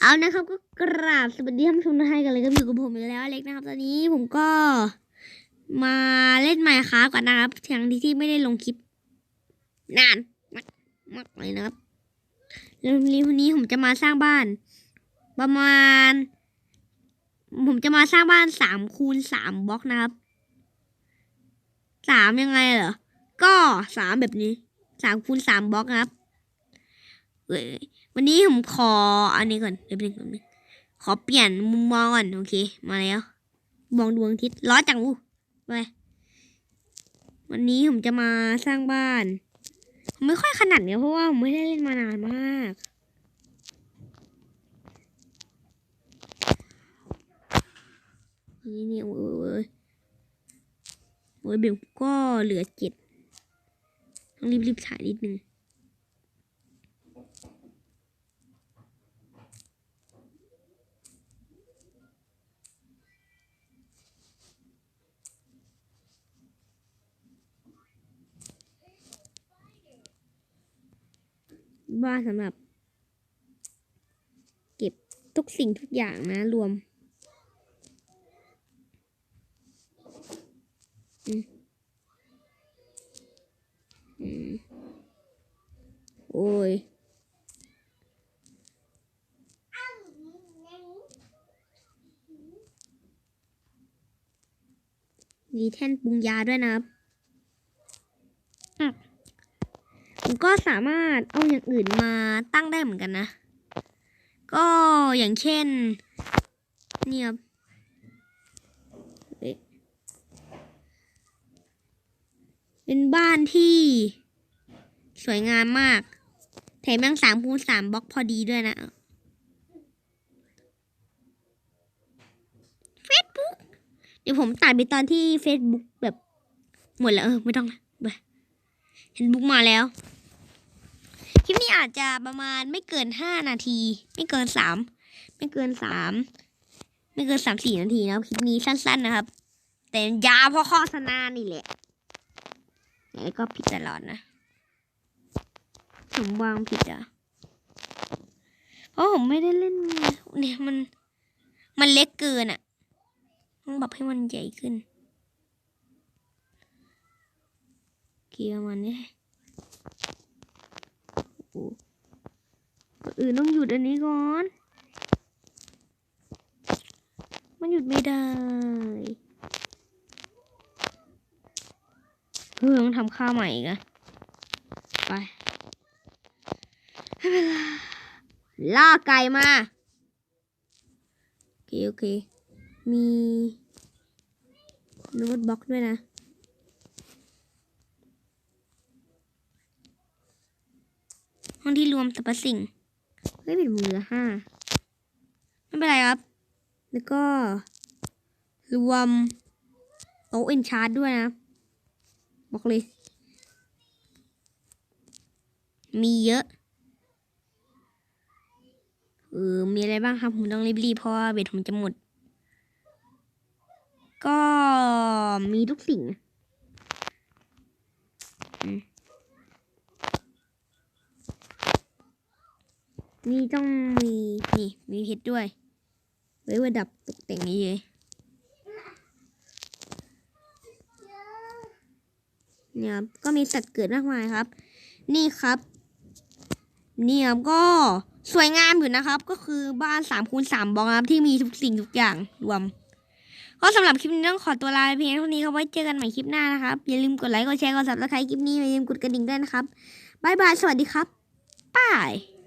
เอานะครับก็กราบสวัสดีท่านผู้ชมทุกท่านกันเลยก็อยู่กับผมอีกแล้วเล็กนะครับ ตอนนี้ผมก็มาเล่นไมค์ค้าก่อนนะครับทั้งที่ที่ไม่ได้ลงคลิปนานมากมากเลยนะครับแล้ววันนี้วันนี้ผมจะมาสร้างบ้าน ประมาณ ผมจะมาสร้างบ้านสามคูณสามบล็อกนะครับสามยังไงเหรอก็สามแบบนี้สามคูณสามบล็อกนะครับ เอ้ยวันนี้ผมขออันนี้ก่อนเดี๋ยวเป็นงขอเปลี่ยนมุมมองก่อนโอเค มาแล้วมองดวงอาทิตย์ร้อนจังวูไปวันนี้ผมจะมาสร้างบ้านผมไม่ค่อยขนาดเนี่ยเพราะว่าผมไม่ได้เล่นมานานมากนี่นี่โอ้ยโอ้ยโอ้ยเบลก็เหลือเจ็ดต้องรีบๆถ่ายนิดนึง บ้านสำหรับ เก็บทุกสิ่งทุกอย่างนะ รวมอืมอืมโอ้ยมีแท่นปรุงยาด้วยนะครับอะ ผม ก็สามารถเอาอย่างอื่นมาตั้งได้เหมือนกันนะ ก็อย่างเช่นเนี่ยเป็นบ้านที่สวยงามมาก แถมยังสามคูณสามบล็อกพอดีด้วยนะ Facebook เดี๋ยวผมตัดไปตอนที่ Facebook แบบ หมดแล้ว เออ ไม่ต้องละเห็นบุ๊กมาแล้ว คลิปนี้อาจจะประมาณไม่เกินห้านาที ไม่เกินสามไม่เกินสามไม่เกินสามสี่นาทีนะคลิปนี้สั้น ๆ นะครับ แต่ยาวเพราะโฆษณานี่แหละแล้วก็ผิดตลอดนะผมวางผิดอะเพราะผมไม่ได้เล่นเนี่ยมัน มันเล็กเกินอะต้องปรับให้มันใหญ่ขึ้นเกี่ยร์มันเนี่ย ก็อื่นต้องหยุดอันนี้ก่อน มันหยุดไม่ได้เฮ้ยต้องทำข้าวใหม่กอะไปไม่เป็นไรล่าไก่มา โอเค โอเค มีโน้ตบล็อกด้วยนะ ห้องที่รวมสรรพสิ่งเฮ้ยเป็นมือละห้าไม่เป็นไรครับ แล้วก็ รวมโต๊ะเอนชาร์ดด้วยนะ บอกเลย มีเยอะเออมีอะไรบ้างครับ ผมต้องรีบๆเพราะว่าเบ็ดผมจะหมด ก็มีทุกสิ่งนะ นี่ต้องมีนี่มีเพชรด้วย ไว้ประดับตกแต่งนี้เลยเนี่ยครับก็มีสัตว์เกิดมากมายครับ นี่ครับเนี่ยครับก็สวยงามอยู่นะครับ ก็คือบ้านสามคูณสามบอกครับที่มีทุกสิ่งทุกอย่างรวม ก็สำหรับคลิปนี้ต้องขอตัวลาไปเพียงเท่านี้ครับไว้เจอกันใหม่คลิปหน้านะครับ อย่าลืมกดไลค์กดแชร์กดซับสไครต์คลิปนี้อย่าลืมกดกระดิ่งด้วยนะครับบายบายสวัสดีครับบาย